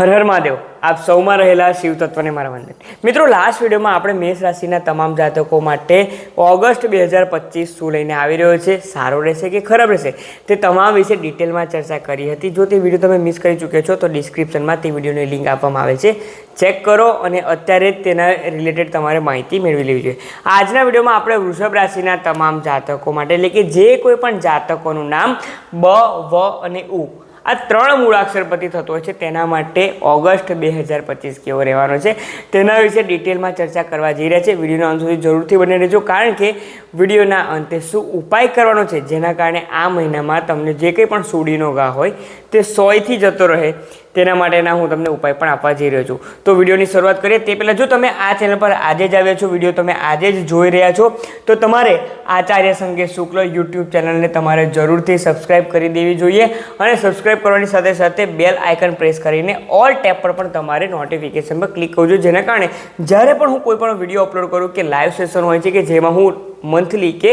હર હર મહાદેવ. આપ સૌમાં રહેલા શિવ તત્વને મારા વંદન. મિત્રો લાસ્ટ વિડીયોમાં આપણે મેષ રાશિના તમામ જાતકો માટે ઓગસ્ટ બે હજાર પચીસ શું લઈને આવી રહ્યો છે? સારો રહેશે કે ખરાબ રહેશે? તે તમામ વિશે ડિટેલમાં ચર્ચા કરી હતી. જો તે વીડિયો તમે મિસ કરી ચૂક્યા છો, તો ડિસ્ક્રિપ્શનમાં તે વિડીયોની લિંક આપવામાં આવે છે. ચેક કરો અને અત્યારે તેના રિલેટેડ તમારે માહિતી મેળવી લેવી જોઈએ. આજના વિડીયોમાં આપણે વૃષભ રાશિના તમામ જાતકો માટે, એટલે કે જે કોઈ પણ જાતકોનું નામ બ, વ અને ઉ આ ત્રણ મૂળાક્ષર પરથી થતો હોય છે, તેના માટે ઓગસ્ટ બે હજાર પચીસ કેવો રહેવાનો છે, તેના વિશે ડિટેલમાં ચર્ચા કરવા જઈ રહ્યા છે. વિડીયોના અંત સુધી જરૂરથી બને રહેજો, કારણ કે વિડીયોના અંતે શું ઉપાય કરવાનો છે, જેના કારણે આ મહિનામાં તમને જે કંઈ પણ સુડીનો ઘા હોય, તે સોયથી જતો રહે. તેના માટેના હું તમને ઉપાય પણ આપવા જઈ રહ્યો છું. તો વિડીયોની શરૂઆત કરીએ. તે પહેલાં જો તમે આ ચેનલ પર આજે જ આવ્યા છો, વીડિયો તમે આજે જ જોઈ રહ્યા છો, તો તમારે આચાર્ય સંગીત શુક્લ યુટ્યુબ ચેનલને તમારે જરૂરથી સબસ્ક્રાઇબ કરી દેવી જોઈએ અને સબસ્ક્રાઇબ કરવાની સાથે સાથે બેલ આઇકન પ્રેસ કરીને ઓલ ટેપ પર પણ તમારે નોટિફિકેશન પર ક્લિક કરવું જોઈએ. જેના કારણે જ્યારે પણ હું કોઈ પણ વીડિયો અપલોડ કરું કે લાઈવ સેશન હોય છે કે જેમાં હું મંથલી કે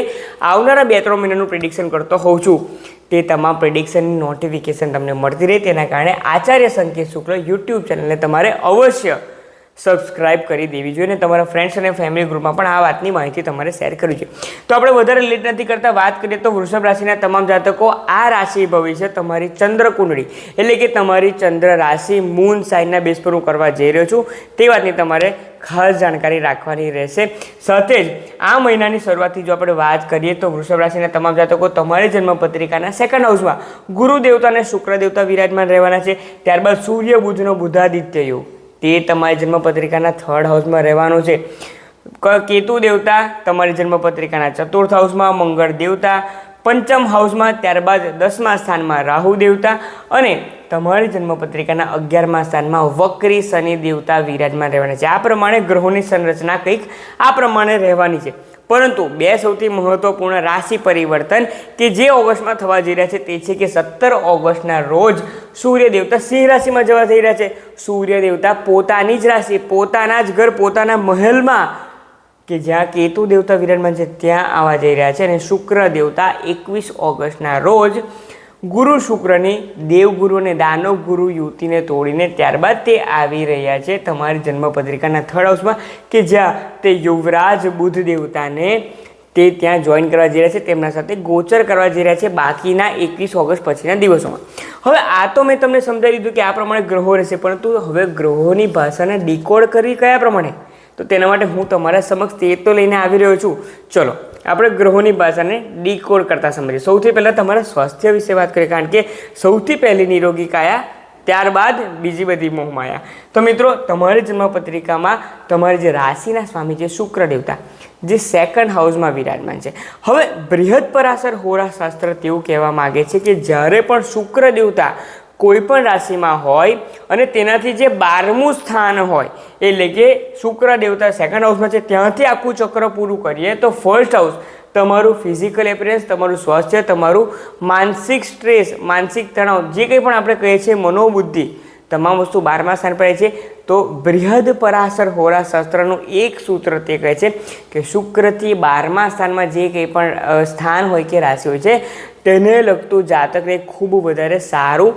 આવનારા બે ત્રણ મહિનાનું પ્રિડિક્શન કરતો હોઉં છું તે તમામ પ્રિડિક્શનની નોટિફિકેશન તમને મળતી રહે. તેના કારણે આચાર્ય સંકેત શુક્લ યુટ્યુબ ચેનલને તમારે અવશ્ય સબસ્ક્રાઇબ કરી દેવી જોઈએ અને તમારા ફ્રેન્ડ્સ અને ફેમિલી ગ્રુપમાં પણ આ વાતની માહિતી તમારે શેર કરવી જોઈએ. તો આપણે વધારે લેટ નથી કરતા, વાત કરીએ તો વૃષભ રાશિના તમામ જાતકો આ રાશિ ભવિષ્ય તમારી ચંદ્ર કુંડળી એટલે કે તમારી ચંદ્ર રાશિ મૂન સાઇનના બેસ પર હું કરવા જઈ રહ્યો છું. તે વાતની તમારે ખાસ જાણકારી રાખવાની રહેશે. સાથે જ આ મહિનાની શરૂઆતથી જો આપણે વાત કરીએ તો વૃષભ રાશિના તમામ જાતકો તમારી જન્મપત્રિકાના સેકન્ડ હાઉસમાં ગુરુ દેવતા અને શુક્ર દેવતા વિરાજમાન રહેવાના છે. ત્યારબાદ સૂર્ય બુધનો બુધાદિત્ય યોગ. તે તમારી જન્મપત્રિકાના થર્ડ હાઉસમાં રહેવાનું છે. કેતુ દેવતા તમારી જન્મપત્રિકાના ચતુર્થ હાઉસમાં મંગળ દેવતા, પંચમ હાઉસમાં ત્યારબાદ દસમા સ્થાનમાં રાહુ દેવતા અને તમારી જન્મપત્રિકાના અગિયારમા સ્થાનમાં વક્રી શનિ દેવતા વિરાજમાન રહેવાના છે. આ પ્રમાણે ગ્રહોની સંરચના કંઈક આ પ્રમાણે રહેવાની છે. પરંતુ બે સૌથી મહત્વપૂર્ણ રાશિ પરિવર્તન કે જે ઓગસ્ટમાં થવા જઈ રહ્યા છે તે છે કે સત્તર ઓગસ્ટના રોજ સૂર્ય દેવતા સિંહ રાશિમાં જવા જઈ રહ્યા છે. સૂર્ય દેવતા પોતાની જ રાશિ, પોતાના જ ઘર, પોતાના મહેલમાં કે જ્યાં કેતુ દેવતા વિરાજમાન છે ત્યાં આવવા જઈ રહ્યા છે અને શુક્ર દેવતા એકવીસ ઓગસ્ટના રોજ ગુરુ શુક્રની દેવગુરુ અને દાનવ ગુરુ યુવતીને તોડીને ત્યારબાદ તે આવી રહ્યા છે તમારી જન્મપત્રિકાના થર્ડ હાઉસમાં કે જ્યાં તે યુવરાજ બુદ્ધ દેવતાને તે ત્યાં જોઈન કરવા જઈ રહ્યા છે, તેમના સાથે ગોચર કરવા જઈ રહ્યા છે બાકીના એકવીસ ઓગસ્ટ પછીના દિવસોમાં. હવે આ તો મેં તમને સમજાવી દીધું કે આ પ્રમાણે ગ્રહો રહેશે, પરંતુ હવે ગ્રહોની ભાષાને ડીકોડ કરવી કયા પ્રમાણે? તો તેના માટે હું તમારા સમક્ષ તે તો લઈને આવી રહ્યો છું. ચલો આપણે ગ્રહોની ભાષાને ડીકોડ કરતા સમજીએ. સૌથી પહેલાં તમારા સ્વાસ્થ્ય વિશે વાત કરીએ, કારણ કે સૌથી પહેલી નિરોગી કાયા, ત્યારબાદ બીજી બધી મોહમાયા તો મિત્રો, તમારી જન્મપત્રિકામાં તમારી જે રાશિના સ્વામી છે શુક્ર દેવતા જે સેકન્ડ હાઉસમાં વિરાજમાન છે. હવે બૃહદ પરાસર હોરા શાસ્ત્ર તેવું કહેવા માગે છે કે જ્યારે પણ શુક્ર દેવતા કોઈ પણ રાશિમાં હોય અને તેનાથી જે બારમું સ્થાન હોય, એટલે કે શુક્ર દેવતા સેકન્ડ હાઉસમાં છે, ત્યાંથી આખું ચક્ર પૂરું કરીએ તો ફર્સ્ટ હાઉસ તમારું ફિઝિકલ એપિયરન્સ તમારું સ્વાસ્થ્ય, તમારું માનસિક સ્ટ્રેસ માનસિક તણાવ, જે કંઈ પણ આપણે કહીએ છીએ, મનોબુદ્ધિ, તમામ વસ્તુ બારમા સ્થાન પર છે. તો બૃહદ પરાશર હોરાશાસ્ત્રનું એક સૂત્ર તે કહે છે કે શુક્રથી બારમા સ્થાનમાં જે કંઈ પણ સ્થાન હોય કે રાશિ હોય છે, તેને લગતું જાતકને ખૂબ વધારે સારું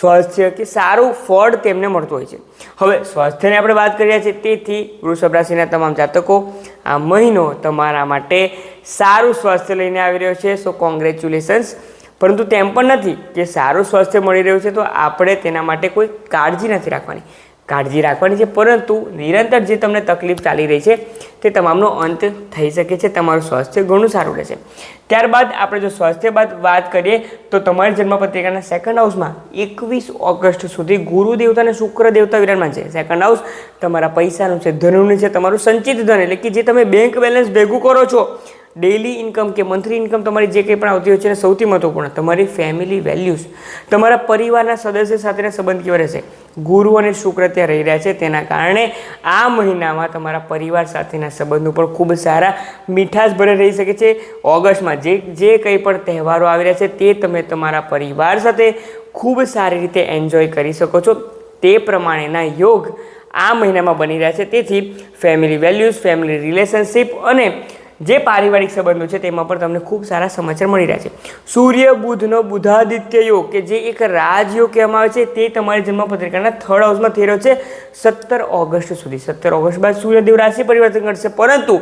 સ્વાસ્થ્ય કે સારું ફળ તેમને મળતું હોય છે. હવે સ્વાસ્થ્યની આપણે વાત કરીએ છીએ તેથી વૃષભ રાશિના તમામ જાતકો આ મહિનો તમારા માટે સારું સ્વાસ્થ્ય લઈને આવી રહ્યો છે. સો કોંગ્રેચ્યુલેશન્સ પરંતુ તેમ પણ નથી કે સારું સ્વાસ્થ્ય મળી રહ્યું છે તો આપણે તેના માટે કોઈ કાળજી નથી રાખવાની. કાળજી રાખવાની છે. પરંતુ નિરંતર જે તમને તકલીફ ચાલી રહી છે, તે તમામનો અંત થઈ શકે છે. તમારું સ્વાસ્થ્ય ઘણું સારું રહેશે. ત્યારબાદ આપણે જો સ્વાસ્થ્ય બાદ વાત કરીએ, તો તમારી જન્મપત્રિકાના સેકન્ડ હાઉસમાં એકવીસ ઓગસ્ટ સુધી ગુરુ દેવતા અને શુક્ર દેવતા વિરાજમાન છે. સેકન્ડ હાઉસ તમારા પૈસાનું છે, ધનનું છે, તમારું સંચિત ધન, એટલે કે જે તમે બેંક બેલેન્સ ભેગું કરો છો ડેઇલી ઇન્કમ કે મંથલી ઇન્કમ તમારી જે કંઈ પણ આવતી હોય છે અને સૌથી મહત્વપૂર્ણ. તમારી ફેમિલી વેલ્યુઝ તમારા પરિવારના સદસ્ય સાથેના સંબંધ કેવા રહેશે? ગુરુ અને શુક્ર ત્યાં રહી રહ્યા છે. તેના કારણે આ મહિનામાં તમારા પરિવાર સાથેના સંબંધો પણ ખૂબ સારા મીઠાશ ભરે રહી શકે છે. ઓગસ્ટમાં જે જે કંઈ પણ તહેવારો આવી રહ્યા છે તે તમે તમારા પરિવાર સાથે ખૂબ સારી રીતે એન્જોય કરી શકો છો. તે પ્રમાણેના યોગ આ મહિનામાં બની રહ્યા છે. તેથી ફેમિલી વેલ્યુઝ ફેમિલી રિલેશનશિપ અને જે પારિવારિક સંબંધો છે તેમાં પણ તમને ખૂબ સારા સમાચાર મળી રહ્યા છે. સૂર્ય, બુધનો બુધાદિત્ય યોગ, કે જે એક રાજયોગ કહેવામાં આવે છે, તે તમારી જન્મપત્રિકાના થર્ડ હાઉસમાં થઈ રહ્યો છે સત્તર ઓગસ્ટ સુધી. સત્તર ઓગસ્ટ બાદ સૂર્યદેવ રાશિ પરિવર્તન કરશે. પરંતુ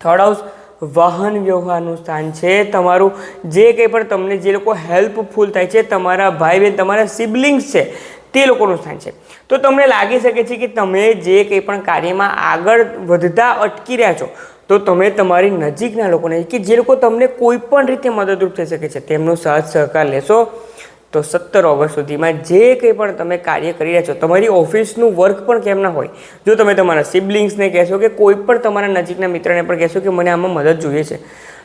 થર્ડ હાઉસ વાહન વ્યવહારનું સ્થાન છે તમારું. જે કંઈ પણ તમને જે લોકો હેલ્પફુલ થાય છે, તમારા ભાઈ બહેન, તમારા સિબલિંગ્સ છે, તે લોકોનું સ્થાન છે. તો તમને લાગી શકે છે કે તમે જે કંઈ પણ કાર્યમાં આગળ વધતા અટકી રહ્યા છો તો તમે તમારી નજીકના લોકોને કે જે લોકો તમને કોઈ પણ રીતે મદદરૂપ થઈ શકે છે, તેમનો સાથ સહકાર લેશો. તો સત્તર ઓગસ્ટ સુધીમાં જે કંઈ પણ તમે કાર્ય કરી રહ્યા છો, તમારી ઓફિસનું વર્ક પણ કેમ ના હોય? જો તમે તમારા સિબલિંગ્સને કહેશો કે કોઈ પણ તમારા નજીકના મિત્રને પણ કહેશો કે મને આમાં મદદ જોઈએ છે,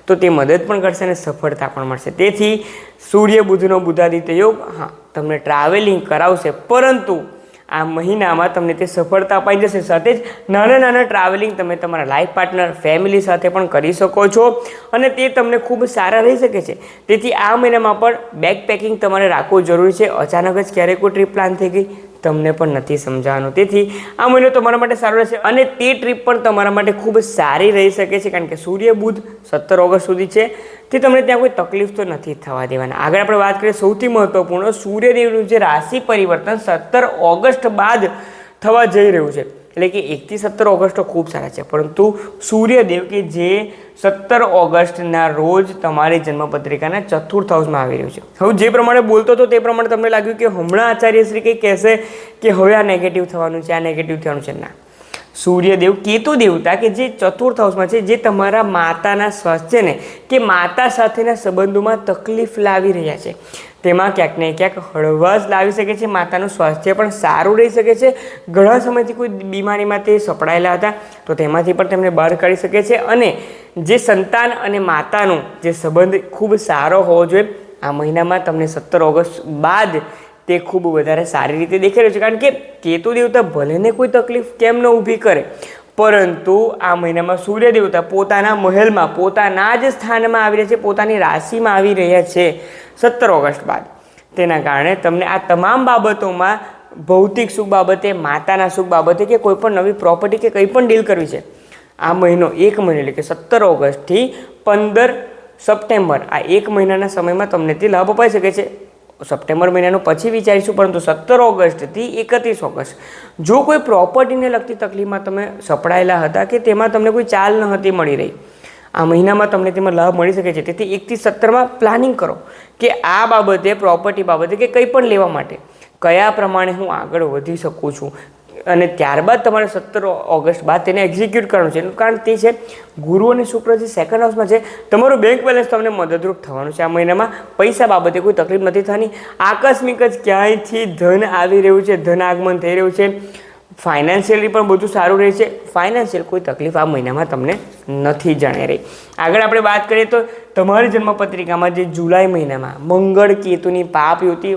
તો તે મદદ પણ કરશે અને સફળતા પણ મળશે. તેથી સૂર્ય બુધનો બુધાદિત્ય યોગ, હા, તમને ટ્રાવેલિંગ કરાવશે, પરંતુ આ મહિનામાં તમને તે સફળતા અપાઈ જશે. સાથે જ નાના નાના ટ્રાવેલિંગ તમે તમારા લાઈફ પાર્ટનર ફેમિલી સાથે પણ કરી શકો છો અને તે તમને ખૂબ સારા રહી શકે છે. તેથી આ મહિનામાં પણ બેગ પેકિંગ તમારે રાખવું જરૂરી છે. અચાનક જ ક્યારેક કોઈ ટ્રીપ પ્લાન થઈ ગઈ તમને પણ નથી સમજાવવાનું તેથી આ મહિનો તમારા માટે સારો રહેશે અને તે ટ્રીપ પણ તમારા માટે ખૂબ સારી રહી શકે છે, કારણ કે સૂર્ય બુધ સત્તર ઓગસ્ટ સુધી છે. તે તમને ત્યાં કોઈ તકલીફ તો નથી થવા દેવાના. આગળ આપણે વાત કરીએ સૌથી મહત્વપૂર્ણ સૂર્યદેવનું જે રાશિ પરિવર્તન સત્તર ઓગસ્ટ બાદ થવા જઈ રહ્યું છે. એટલે કે એકથી સત્તર ઓગસ્ટ ખૂબ સારા છે. પરંતુ સૂર્યદેવ કે જે સત્તર ઓગસ્ટના રોજ તમારી જન્મપત્રિકાના ચતુર્થ હાઉસમાં આવી રહ્યું છે. હવે જે પ્રમાણે બોલતો હતો તે પ્રમાણે તમને લાગ્યું કે હમણાં આચાર્યશ્રી કંઈ કહેશે કે હવે આ નેગેટિવ થવાનું છે, આ નેગેટિવ થવાનું છે. ના. સૂર્યદેવ કેતુ દેવતા કે જે ચતુર્થ હાઉસમાં છે, જે તમારા માતાના સ્વાસ્થ્યને કે માતા સાથેના સંબંધોમાં તકલીફ લાવી રહ્યા છે. તેમાં ક્યાંક ને ક્યાંક હળવાશ લાવી શકે છે, માતાનું સ્વાસ્થ્ય પણ સારું રહી શકે છે. ઘણા સમયથી કોઈ બીમારીમાં તે સપડાયેલા હતા, તો તેમાંથી પણ તેમને બહાર કાઢી શકે છે. અને જે સંતાન અને માતાનો જે સંબંધ ખૂબ સારો હોવો જોઈએ, આ મહિનામાં તમને સત્તર ઓગસ્ટ બાદ તે ખૂબ વધારે સારી રીતે દેખાઈ રહ્યું છે. કારણ કે કેતુ દેવતા ભલેને કોઈ તકલીફ કેમ ન ઊભી કરે પરંતુ આ મહિનામાં સૂર્ય દેવતા પોતાના મહેલમાં, પોતાના જ સ્થાનમાં આવી રહ્યા છે, પોતાની રાશિમાં આવી રહ્યા છે સત્તર ઓગસ્ટ બાદ. તેના કારણે તમને આ તમામ બાબતોમાં ભૌતિક સુખ બાબતે, માતાના સુખ બાબતે કે કોઈ પણ નવી પ્રોપર્ટી કે કંઈ પણ ડીલ કરવી છે, આ મહિનો એક મહિનો એટલે કે સત્તર ઓગસ્ટથી પંદર સપ્ટેમ્બર આ એક મહિનાના સમયમાં તમને તે લાભ અપાઈ શકે છે. સપ્ટેમ્બર મહિનાનું પછી વિચારીશું, પરંતુ સત્તર ઓગસ્ટથી એકત્રીસ ઓગસ્ટ. જો કોઈ પ્રોપર્ટીને લગતી તકલીફમાં તમે સપડાયેલા હતા કે તેમાં તમને કોઈ ચાલ નહોતી મળી રહી, આ મહિનામાં તમને તેમાં લાભ મળી શકે છે. તેથી એકથી સત્તરમાં પ્લાનિંગ કરો કે આ બાબતે, પ્રોપર્ટી બાબતે કે કંઈ પણ લેવા માટે, કયા પ્રમાણે હું આગળ વધી શકું છું અને ત્યારબાદ તમારે સત્તર ઓગસ્ટ બાદ તેને એક્ઝિક્યુટ કરવાનું છે. એનું કારણ તે છે, ગુરુ અને શુક્ર જે સેકન્ડ હાઉસમાં છે, તમારું બેંક બેલેન્સ તમને મદદરૂપ થવાનું છે. આ મહિનામાં પૈસા બાબતે કોઈ તકલીફ નથી થવાની. આકસ્મિક જ ક્યાંયથી ધન આવી રહ્યું છે, ધન આગમન થઈ રહ્યું છે. ફાઇનાન્શિયલી પણ બધું સારું રહેશે. ફાઇનાન્શિયલ કોઈ તકલીફ આ મહિનામાં તમને નથી જાણી રહી. આગળ આપણે વાત કરીએ તો તમારી જન્મપત્રિકામાં જે જુલાઈ મહિનામાં મંગળ કેતુની પાપ યુતિ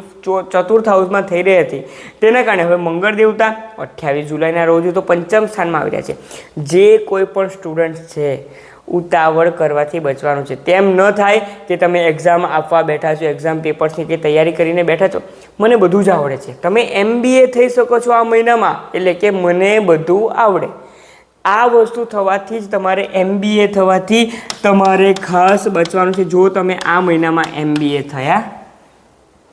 ચતુર્થ હાઉસમાં થઈ રહી હતી, તેના કારણે હવે મંગળ દેવતા અઠ્યાવીસ જુલાઈના રોજ તો પંચમ સ્થાનમાં આવી રહ્યા છે. જે કોઈ પણ સ્ટુડન્ટ છે ઉતાવળ કરવાથી બચવાનું છે. તેમ ન થાય કે તમે એક્ઝામ આપવા બેઠા છો એક્ઝામ પેપર્સની કે તૈયારી કરીને બેઠા છો, મને બધું જ આવડે છે. તમે એમબીએ થઈ શકો છો આ મહિનામાં, એટલે કે મને બધું આવડે. આ વસ્તુ થવાથી જ તમારે એમબીએ થવાથી તમારે ખાસ બચવાનું છે. જો તમે આ મહિનામાં એમબીએ થયા,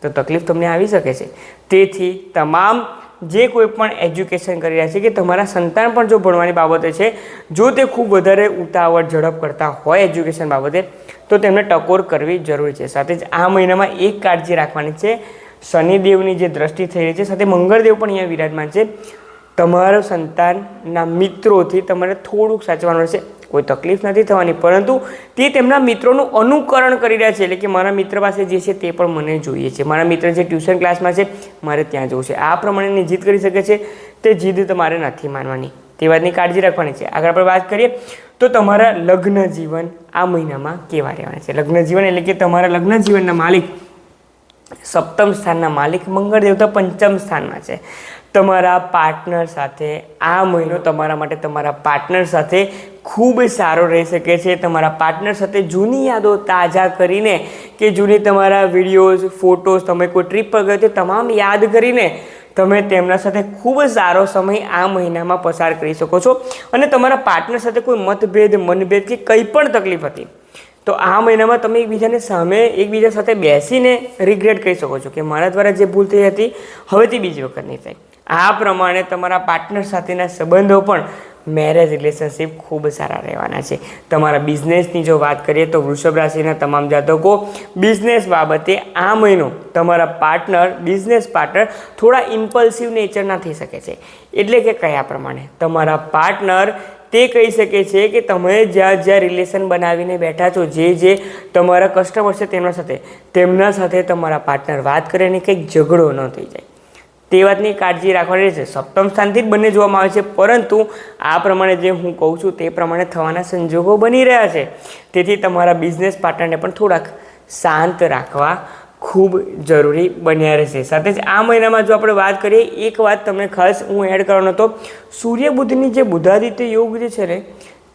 તો તકલીફ તમને આવી શકે છે. તેથી તમામ જે કોઈ પણ એજ્યુકેશન કરી રહ્યા છે કે તમારા સંતાન પણ જો ભણવાની બાબતે છે, જો તે ખૂબ વધારે ઉતાવળ, ઝડપ કરતા હોય એજ્યુકેશન બાબતે, તો તેમને ટકોર કરવી જરૂરી છે. સાથે જ આ મહિનામાં એક કાળજી રાખવાની છે. શનિદેવની જે દ્રષ્ટિ થઈ રહી છે, સાથે મંગળદેવ પણ અહીંયા વિરાજમાન છે. તમારા સંતાનના મિત્રોથી તમારે થોડુંક સાચવાનું રહેશે. કોઈ તકલીફ નથી થવાની. પરંતુ તે તેમના મિત્રોનું અનુકરણ કરી રહ્યા છે. એટલે કે મારા મિત્ર પાસે જે છે તે પણ મને જોઈએ છે. મારા મિત્ર જે ટ્યુશન ક્લાસમાં છે, મારે ત્યાં જવું છે. આ પ્રમાણેની જીદ કરી શકે છે તે જીદ તમારે નથી માનવાની. તે વાતની કાળજી રાખવાની છે. આગળ આપણે વાત કરીએ તો તમારા લગ્ન જીવન આ મહિનામાં કેવા રહેવાના છે? લગ્ન જીવન એટલે કે તમારા લગ્ન જીવનના માલિક સપ્તમ સ્થાનના માલિક મંગળ દેવતા પંચમ સ્થાનમાં છે. તમારા પાર્ટનર સાથે, આ મહિનો તમારા માટે તમારા પાર્ટનર સાથે ખૂબ સારો રહી શકે છે. તમારા પાર્ટનર સાથે જૂની યાદો તાજા કરીને કે જૂની તમારા વિડીયોઝ ફોટોઝ તમે કોઈ ટ્રીપ પર ગયો તે તમામ યાદ કરીને તમે તેમના સાથે ખૂબ સારો સમય આ મહિનામાં પસાર કરી શકો છો. અને તમારા પાર્ટનર સાથે કોઈ મતભેદ, મનભેદ કે કંઈ પણ તકલીફ હતી, તો આ મહિનામાં તમે એકબીજાને સામે, એકબીજા સાથે બેસીને રિગ્રેટ કરી શકો છો કે મારા દ્વારા જે ભૂલ થઈ હતી, હવેથી બીજી વખત નહીં થાય. આ પ્રમાણે તમારા પાર્ટનર સાથેના સંબંધો પણ મેરેજ રિલેશનશિપ ખૂબ સારા રહેવાના છે. તમારા બિઝનેસની જો વાત કરીએ તો વૃષભ રાશિના તમામ જાતકો બિઝનેસ બાબતે આ મહિનો તમારા પાર્ટનર બિઝનેસ પાર્ટનર થોડા ઇમ્પલ્સિવ નેચરના થઈ શકે છે. એટલે કે કયા પ્રમાણે? તમારા પાર્ટનર તે કહી શકે છે કે તમે જ્યાં જ્યાં રિલેશન બનાવીને બેઠા છો, જે જે તમારા કસ્ટમર છે, તેમના સાથે તેમના સાથે તમારા પાર્ટનર વાત કરે ને કંઈક ઝઘડો ન થઈ જાય. તે વાતની કાળજી રાખવાની છે સપ્તમ સ્થાનથી જ બંને જોવામાં આવે છે, પરંતુ આ પ્રમાણે જે હું કહું છું તે પ્રમાણે થવાના સંજોગો બની રહ્યા છે. તેથી તમારા બિઝનેસ પાર્ટનરને પણ થોડાક શાંત રાખવા ખૂબ જરૂરી બન્યા રહેશે. સાથે જ આ મહિનામાં જો આપણે વાત કરીએ, એક વાત તમને ખાસ હું એડ કરવાનો હતો. સૂર્ય બુદ્ધની જે બુધાદિત્ય યોગ જે છે ને,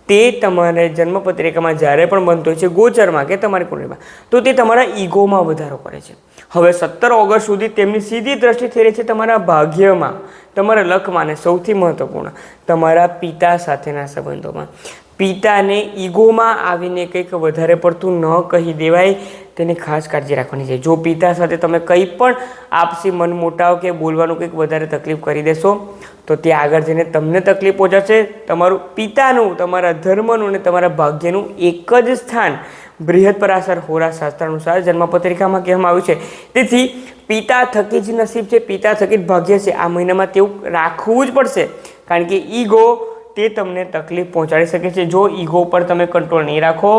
તે તમારે જન્મપત્રિકામાં જ્યારે પણ બનતો હોય છે, ગોચરમાં કે તમારી કુંડળીમાં, તો તે તમારા ઈગોમાં વધારો કરે છે. હવે સત્તર ઓગસ્ટ સુધી તેમની સીધી દ્રષ્ટિ થઈ રહી છે તમારા ભાગ્યમાં, તમારા લખમાં અને સૌથી મહત્ત્વપૂર્ણ તમારા પિતા સાથેના સંબંધોમાં. પિતાને ઈગોમાં આવીને કંઈક વધારે પડતું ન કહી દેવાય, તેની ખાસ કાળજી રાખવાની છે. જો પિતા સાથે તમે કંઈ પણ આપસી મનમોટાવ કે બોલવાનું કંઈક વધારે તકલીફ કરી દેશો, તો તે આગળ જઈને તમને તકલીફ પહોંચાડશે તમારું પિતાનું, તમારા ધર્મનું અને તમારા ભાગ્યનું એક જ સ્થાન બૃહદ પરાશર હોરા શાસ્ત્ર અનુસાર જન્મપત્રિકામાં કહેવામાં આવ્યું છે. તેથી પિતા થકી જ નસીબ છે, પિતા થકી જ ભાગ્ય છે. આ મહિનામાં તેવું રાખવું જ પડશે. કારણ કે ઈગો તે તમને તકલીફ પહોંચાડી શકે છે. જો ઈગો પર તમે કંટ્રોલ નહીં રાખો,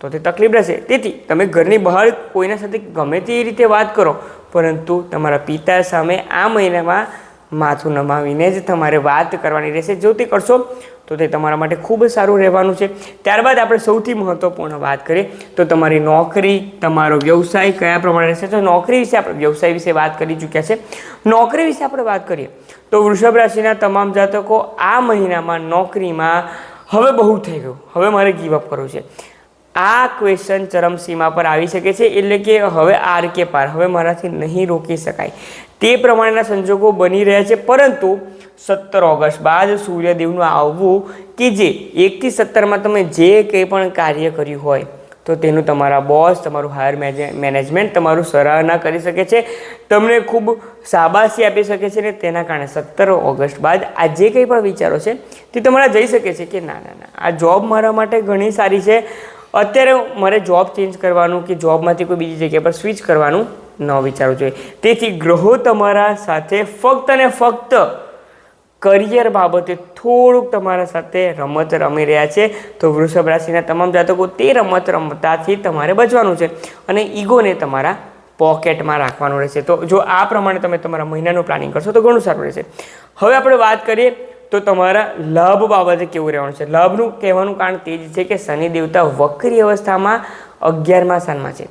તો તે તકલીફ રહેશે. તેથી તમે ઘરની બહાર કોઈના સાથે ગમે તે રીતે વાત કરો, પરંતુ તમારા પિતા સામે આ મહિનામાં માથું નમાવીને જ તમારે વાત કરવાની રહેશે. જો તે કરશો તો તે તમારા માટે ખૂબ સારું રહેવાનું છે. ત્યારબાદ આપણે સૌથી મહત્ત્વપૂર્ણ વાત કરીએ તો તમારી નોકરી, તમારો વ્યવસાય કયા પ્રમાણે રહેશે? તો નોકરી વિશે આપણે વ્યવસાય વિશે વાત કરી ચૂક્યા છે. નોકરી વિશે આપણે વાત કરીએ તો વૃષભ રાશિના તમામ જાતકો આ મહિનામાં નોકરીમાં હવે બહુ થઈ ગયું. હવે મારે ગીવ અપ કરવું છે. આ ક્વેશ્ચન ચરમસીમા પર આવી શકે છે, એટલે કે હવે આર કે પાર. હવે મારાથી નહીં રોકી શકાય. તે પ્રમાણેના સંજોગો બની રહ્યા છે, પરંતુ સત્તર ઓગસ્ટ બાદ સૂર્યદેવનું આવવું કે જે એકથી સત્તરમાં તમે જે કંઈ પણ કાર્ય કર્યું હોય, તો તેનું તમારા બોસ તમારું હાયર મેનેજમેન્ટ તમારું સરાહના કરી શકે છે. તમને ખૂબ શાબાશી આપી શકે છે ને તેના કારણે સત્તર ઓગસ્ટ બાદ આ જે કંઈ પણ વિચારો છે, તે તમારા જઈ શકે છે કે ના ના ના. આ જોબ મારા માટે ઘણી સારી છે. અત્યારે મારે જોબ ચેન્જ કરવાનું કે જોબમાંથી કોઈ બીજી જગ્યા પર સ્વિચ કરવાનું ન વિચારવું જોઈએ. તેથી ગ્રહો તમારા સાથે ફક્ત અને ફક્ત કરિયર બાબતે થોડુંક તમારા સાથે રમત રમી રહ્યા છે. તો વૃષભ રાશિના તમામ જાતકો તે રમત રમતાથી તમારે બચવાનું છે અને ઈગોને તમારા પોકેટમાં રાખવાનું રહેશે. તો જો આ પ્રમાણે તમે તમારા મહિનાનું પ્લાનિંગ કરશો તો ઘણું સારું રહેશે. હવે આપણે વાત કરીએ તો તમારા લાભ બાબતે કેવું રહેવાનું છે? લાભનું કહેવાનું કારણ તે જ છે કે શનિ દેવતા વક્રી અવસ્થામાં અગિયારમા સ્થાનમાં છે.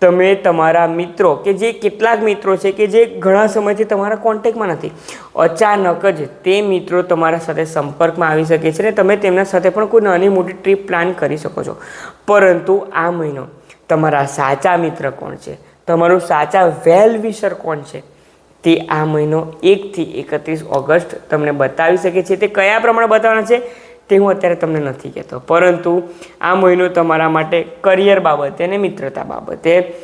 તમે તમારા મિત્રો કે જે કેટલાક મિત્રો છે કે જે ઘણા સમયથી તમારા કોન્ટેક્ટમાં નથી, અચાનક જ તે મિત્રો તમારા સાથે સંપર્કમાં આવી શકે છે ને તમે તેમના સાથે પણ કોઈ નાની મોટી ટ્રીપ પ્લાન કરી શકો છો. પરંતુ આ મહિનો તમારા સાચા મિત્ર કોણ છે? તમારું સાચા વેલ વિશર કોણ છે? તે આ મહિનો એકથી એકત્રીસ ઓગસ્ટ તમને બતાવી શકે છે. તે કયા પ્રમાણે બતાવવાના છે? તે હું અત્યારે તમને નથી કહેતો. પરંતુ આ મહિનો તમારા માટે કરિયર બાબતે અને મિત્રતા બાબતે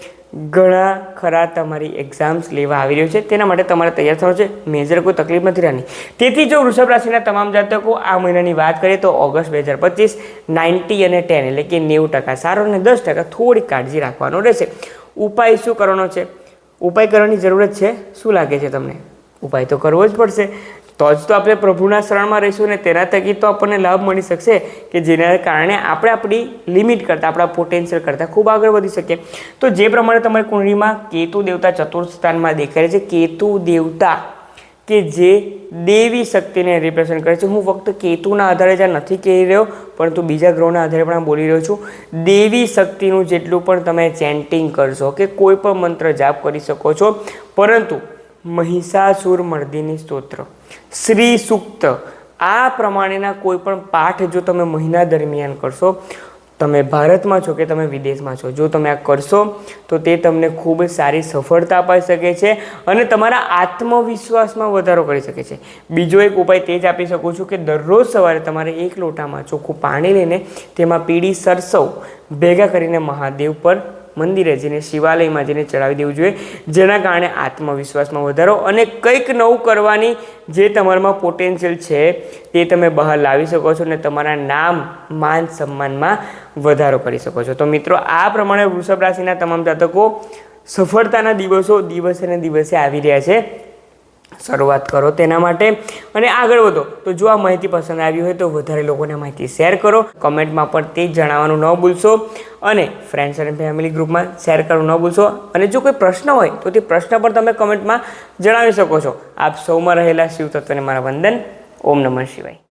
ઘણા ખરા તમારી એક્ઝામ્સ લેવા આવી રહ્યો છે. તેના માટે તમારે તૈયાર થવાનું છે. મેજર કોઈ તકલીફ નથી રહેવાની. તેથી જો વૃષભ રાશિના તમામ જાતકો આ મહિનાની વાત કરીએ તો ઓગસ્ટ બે હજાર પચીસ નાઇન્ટી અને ટેન એટલે કે નેવું ટકા સારો અને દસ ટકા થોડી કાળજી રાખવાનો રહેશે. ઉપાય શું કરવાનો છે? ઉપાય કરવાની જરૂરત છે? શું લાગે છે તમને? ઉપાય તો કરવો જ પડશે. તો જ તો આપણે પ્રભુના શરણમાં રહીશું ને તેના થકી તો આપણને લાભ મળી શકશે કે જેના કારણે આપણે આપણી લિમિટ કરતાં, આપણા પોટેન્શિયલ કરતાં ખૂબ આગળ વધી શકીએ. તો જે પ્રમાણે તમારી કુંડળીમાં કેતુ દેવતા ચતુર્થ સ્થાનમાં દેખાય છે, કેતુ દેવતા. કે જે દેવી શક્તિને રિપ્રેઝન્ટ કરે છે. હું ફક્ત કેતુના આધારે જ્યાં નથી કહી રહ્યો, પરંતુ બીજા ગ્રહોના આધારે પણ બોલી રહ્યો છું. દેવી શક્તિનું જેટલું પણ તમે ચેન્ટિંગ કરશો કે કોઈ પણ મંત્ર જાપ કરી શકો છો. પરંતુ મહિષાસુર મર્દિની સ્તોત્ર, શ્રી સુક્ત, આ પ્રમાણેના કોઈ પણ પાઠ જો તમે મહિના દરમિયાન કરશો તમે ભારતમાં છો કે તમે વિદેશમાં છો, જો તમે આ કરશો, તો તે તમને ખૂબ સારી સફળતા અપાઈ શકે છે અને તમારા આત્મવિશ્વાસમાં વધારો કરી શકે છે. બીજો એક ઉપાય તે જ આપી શકું છું કે દરરોજ સવારે તમારે એક લોટામાં ચોખ્ખું પાણી લઈને તેમાં પીળી સરસવ ભેગા કરીને મહાદેવ પર મંદિરે જઈને શિવાલયમાં જઈને ચડાવી દેવું જોઈએ, જેના કારણે આત્મવિશ્વાસમાં વધારો અને કંઈક નવું કરવાની જે તમારામાં પોટેન્શિયલ છે, તે તમે બહાર લાવી શકો છો અને તમારા નામ, માન, સન્માનમાં વધારો કરી શકો છો. તો મિત્રો, આ પ્રમાણે વૃષભ રાશિના તમામ જાતકો સફળતાના દિવસો દિવસે ને દિવસે આવી રહ્યા છે. શરૂઆત કરો તેના માટે. અને આગળ વધો. તો જો આ માહિતી પસંદ આવી હોય તો વધારે લોકોને માહિતી શેર કરો. કમેન્ટમાં પણ તે જણાવવાનું ન ભૂલશો. અને ફ્રેન્ડ્સ અને ફેમિલી ગ્રુપમાં શેર કરવું ન ભૂલશો. અને જો કોઈ પ્રશ્ન હોય તો તે પ્રશ્ન પણ તમે કમેન્ટમાં જણાવી શકો છો. આપ સૌમાં રહેલા શિવ તત્વને મારા વંદન. ઓમ નમઃ શિવાય.